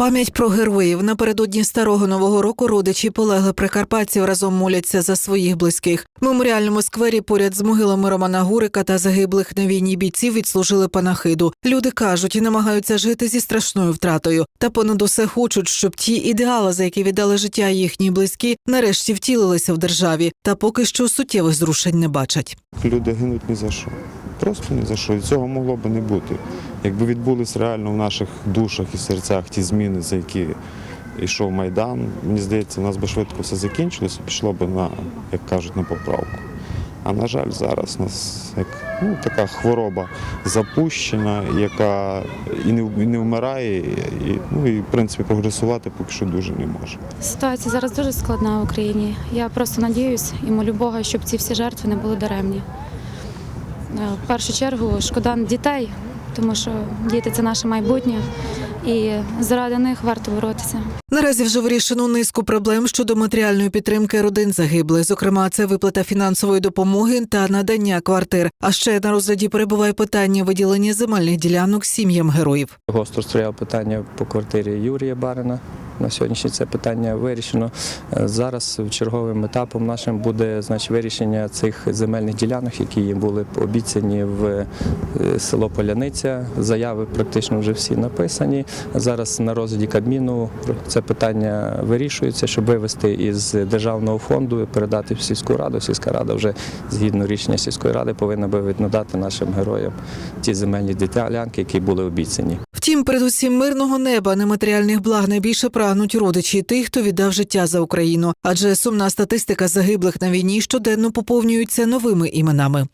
Пам'ять про героїв напередодні старого нового року родичі полеглих прикарпатців разом моляться за своїх близьких. В меморіальному сквері поряд з могилами Романа Гурика та загиблих на війні бійців відслужили панахиду. Люди кажуть і намагаються жити зі страшною втратою. Та понад усе хочуть, щоб ті ідеали, за які віддали життя їхні близькі, нарешті втілилися в державі. Та поки що суттєвих зрушень не бачать. Люди гинуть ні за що. Просто ні за що. І цього могло би не бути. Якби відбулись реально в наших душах і серцях ті зміни, за які йшов Майдан, мені здається, у нас би швидко все закінчилося, пішло би на, як кажуть, на поправку. А на жаль, зараз у нас як ну, така хвороба запущена, яка і не, і не вмирає, і, ну, і в принципі прогресувати поки що дуже не може. Ситуація зараз дуже складна в Україні. Я просто надіюсь і молю Бога, щоб ці всі жертви не були даремні. Е, В першу чергу шкода дітей, тому що діти це наше майбутнє, і заради них варто боротися. Наразі вже вирішено низку проблем щодо матеріальної підтримки родин загиблих. Зокрема, це виплата фінансової допомоги та надання квартир. А ще на розгляді перебуває питання виділення земельних ділянок сім'ям героїв. Гостро стояло питання по квартирі Юрія Барина. На сьогоднішній це питання вирішено. Е, Зараз черговим етапом нашим буде значить, вирішення цих земельних ділянок, які їм були обіцяні в е, село Поляниця. Заяви практично вже всі написані. Зараз на розгляді Кабміну це питання вирішується, щоб вивести із державного фонду і передати в сільську раду. Сільська рада вже згідно рішення сільської ради повинна би надати нашим героям ті земельні ділянки, які були обіцяні. Втім, передусім мирного неба, нематеріальних благ найбільше прагнуть родичі тих, хто віддав життя за Україну. Адже сумна статистика загиблих на війні щоденно поповнюється новими іменами.